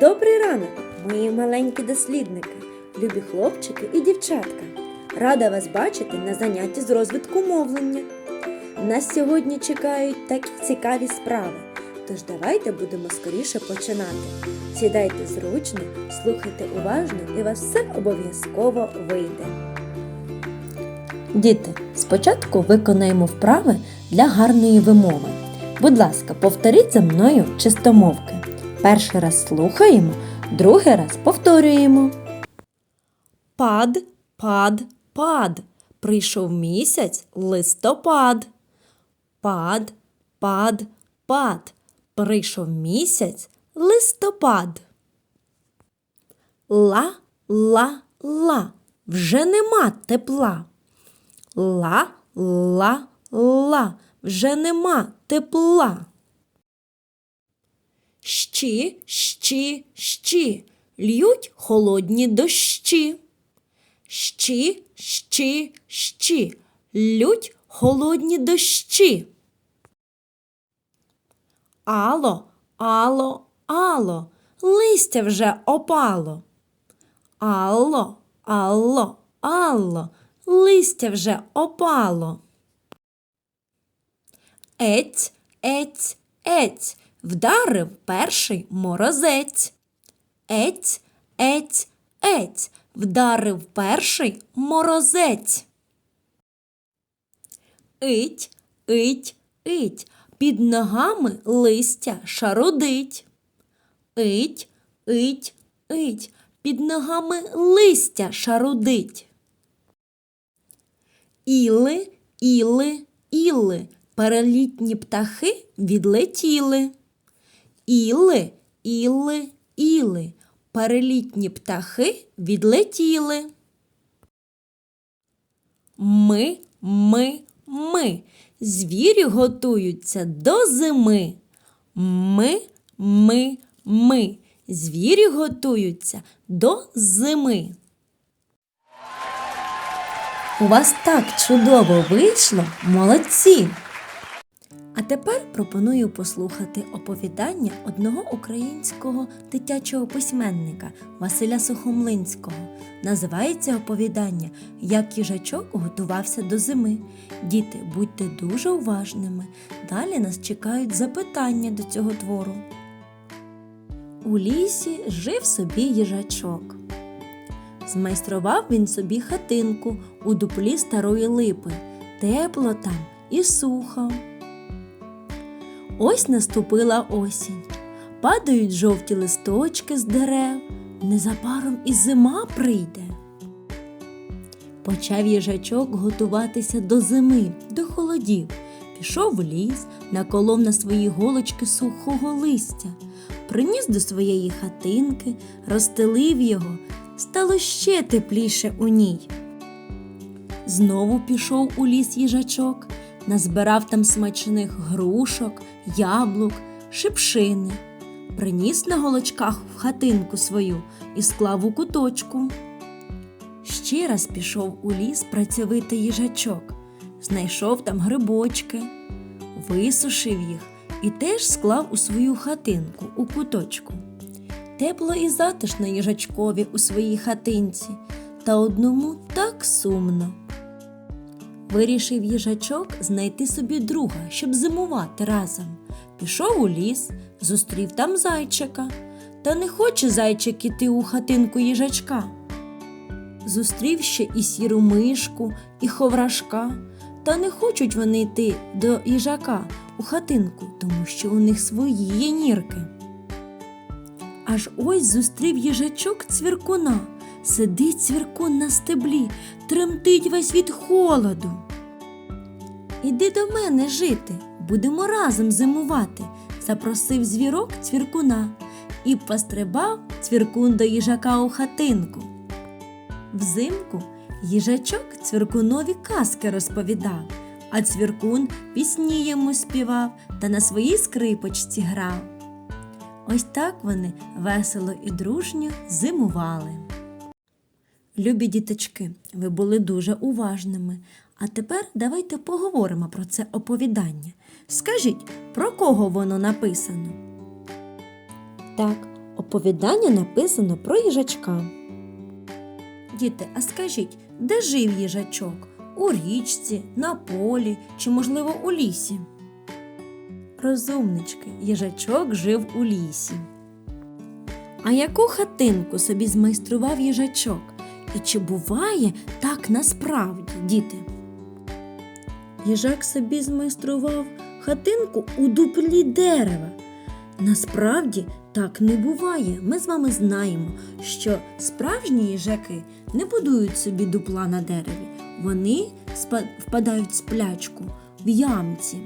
Добрий ранок, мої маленькі дослідники, любі хлопчики і дівчатка. Рада вас бачити на занятті з розвитку мовлення. Нас сьогодні чекають такі цікаві справи. Тож давайте будемо скоріше починати. Сідайте зручно, слухайте уважно і вас все обов'язково вийде. Діти, спочатку виконаємо вправи для гарної вимови. Будь ласка, повторіть за мною чистомовки. Перший раз слухаємо, другий раз повторюємо. Пад, пад, пад. Прийшов місяць листопад. Пад, пад, пад. Прийшов місяць листопад. Ла, ла, ла. Вже нема тепла. Ла, ла, ла. Вже нема тепла. Щі, щі, щі, льють холодні дощі. Щі, щі, щі, лють холодні дощі. Ало, ало, ало, листя вже опало. Алло, алло, алло, листя вже опало. Ець, ець, ець, вдарив перший морозець. Ець, ець, ець, вдарив перший морозець. Ить, ить, ить, під ногами листя шарудить. Ить, ить, ить, під ногами листя шарудить. Іли, іли, іли, перелітні птахи відлетіли. Іли, іли, іли, перелітні птахи відлетіли. Ми, ми, ми, звірі готуються до зими. Ми, ми, ми, звірі готуються до зими. У вас так чудово вийшло, молодці! А тепер пропоную послухати оповідання одного українського дитячого письменника Василя Сухомлинського. Називається оповідання Як їжачок готувався до зими. Діти, будьте дуже уважними. Далі нас чекають запитання до цього твору. У лісі жив собі їжачок. Змайстрував він собі хатинку у дуплі старої липи. Тепло там і сухо. Ось наступила осінь. Падають жовті листочки з дерев. Незабаром і зима прийде. Почав їжачок готуватися до зими, до холодів. Пішов в ліс, наколов на свої голочки сухого листя, приніс до своєї хатинки, розстелив його, стало ще тепліше у ній. Знову пішов у ліс їжачок, назбирав там смачних грушок, яблук, шипшини, приніс на голочках в хатинку свою і склав у куточку. Ще раз пішов у ліс працьовитий їжачок, знайшов там грибочки, висушив їх і теж склав у свою хатинку у куточку. Тепло і затишно їжачкові у своїй хатинці, та одному так сумно. Вирішив їжачок знайти собі друга, щоб зимувати разом. Пішов у ліс, зустрів там зайчика. Та не хоче зайчик іти у хатинку їжачка. Зустрів ще і сіру мишку, і ховрашка. Та не хочуть вони йти до їжака у хатинку, тому що у них свої є нірки. Аж ось зустрів їжачок цвіркуна. Сидить цвіркун на стеблі, тремтить весь від холоду. Іди до мене жити, будемо разом зимувати, запросив звірок цвіркуна і пострибав цвіркун до їжака у хатинку. Взимку їжачок цвіркунові казки розповідав, а цвіркун пісні йому співав та на своїй скрипочці грав. Ось так вони весело і дружньо зимували. Любі діточки, ви були дуже уважними. А тепер давайте поговоримо про це оповідання. Скажіть, про кого воно написано? Так, Оповідання написано про їжачка. Діти, а скажіть, де жив їжачок? У річці, на полі чи, можливо, у лісі? Розумнички, їжачок жив у лісі. А яку хатинку собі змайстрував їжачок? І чи буває так насправді, діти? Їжак собі змайстрував хатинку у дуплі дерева. Насправді так не буває. Ми з вами знаємо, що справжні їжаки не будують собі дупла на дереві. Вони впадають в сплячку в ямці.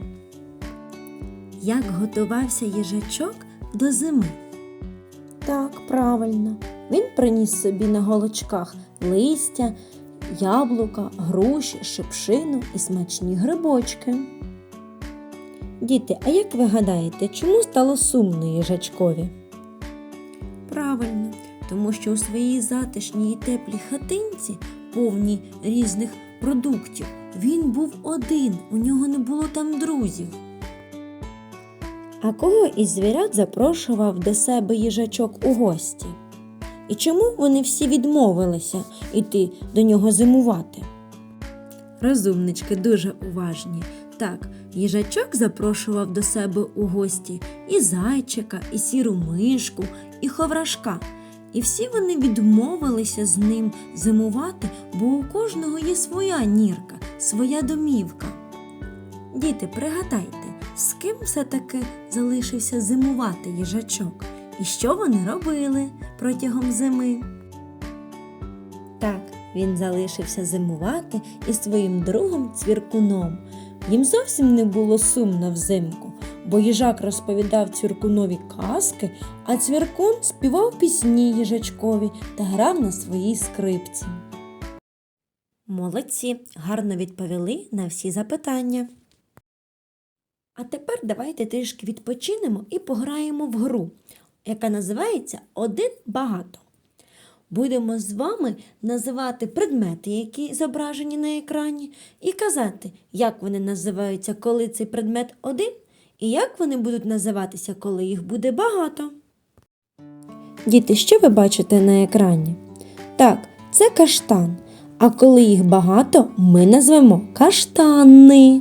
Як готувався їжачок до зими? Так, правильно. Він приніс собі на голочках листя, яблука, груші, шипшину і смачні грибочки. Діти, а як ви гадаєте, чому стало сумно їжачкові? Правильно, тому що у своїй затишній і теплій хатинці, повній різних продуктів, він був один, у нього не було там друзів. А кого із звірят запрошував до себе їжачок у гості? І чому вони всі відмовилися йти до нього зимувати? Розумнички дуже уважні. Так, їжачок запрошував до себе у гості і зайчика, і сіру мишку, і ховрашка. І всі вони відмовилися з ним зимувати, бо у кожного є своя нірка, своя домівка. Діти, пригадайте, з ким все-таки залишився зимувати їжачок? І що вони робили протягом зими? Так, він залишився зимувати із своїм другом цвіркуном. Їм зовсім не було сумно взимку, бо їжак розповідав цвіркунові казки, а цвіркун співав пісні їжачкові та грав на своїй скрипці. Молодці, гарно відповіли на всі запитання. А тепер давайте трішки відпочинемо і пограємо в гру, яка називається Один багато. Будемо з вами називати предмети, які зображені на екрані, і казати, як вони називаються, коли цей предмет один, і як вони будуть називатися, коли їх буде багато. Діти, що ви бачите на екрані? Так, це каштан. А коли їх багато, ми назвемо каштани.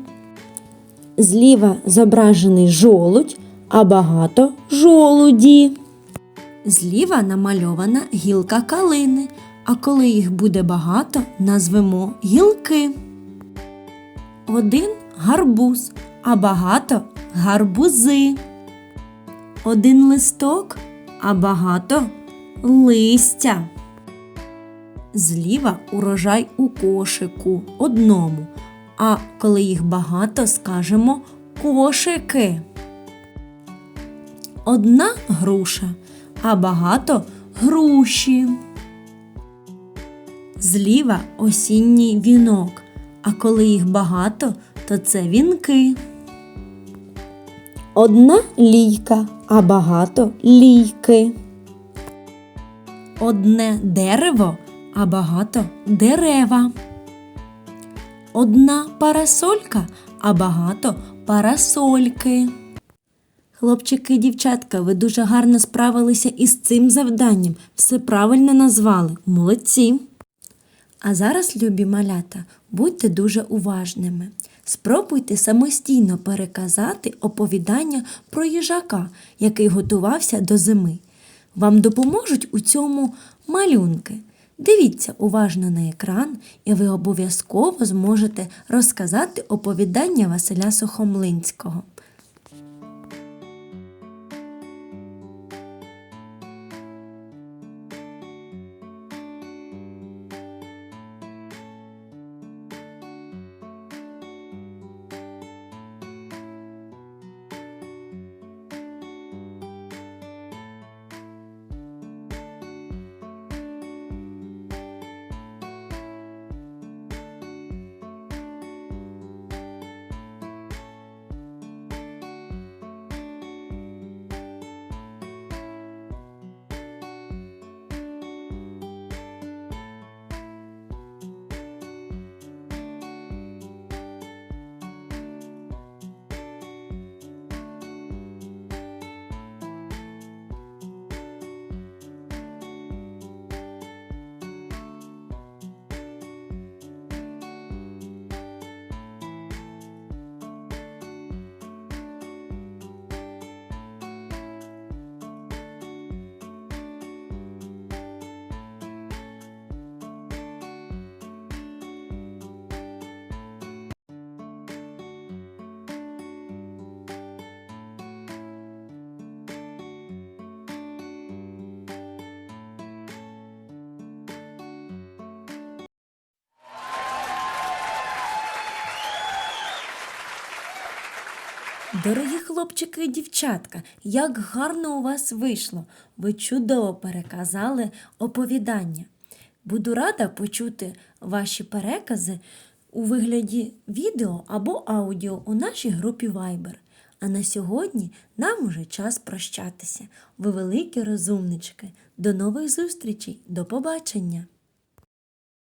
Зліва зображений жолудь, а багато жолуді. Зліва намальована гілка калини, а коли їх буде багато, назвемо гілки. Один гарбуз, а багато гарбузи. Один листок, а багато листя. Зліва урожай у кошику одному, а коли їх багато, скажемо кошики. Одна груша, а багато груші. Зліва осінній вінок, а коли їх багато, то це вінки. Одна лійка, а багато лійки. Одне дерево, а багато дерева. Одна парасолька, а багато парасольки. Хлопчики і дівчатка, ви дуже гарно справилися із цим завданням. Все правильно назвали. Молодці. А зараз, любі малята, будьте дуже уважними. Спробуйте самостійно переказати оповідання про їжака, який готувався до зими. Вам допоможуть у цьому малюнки. Дивіться уважно на екран, і ви обов'язково зможете розказати оповідання Василя Сухомлинського. Дорогі хлопчики і дівчатка, як гарно у вас вийшло. Ви чудово переказали оповідання. Буду рада почути ваші перекази у вигляді відео або аудіо у нашій групі Viber. А на сьогодні нам уже час прощатися. Ви великі розумнички. До нових зустрічей, до побачення!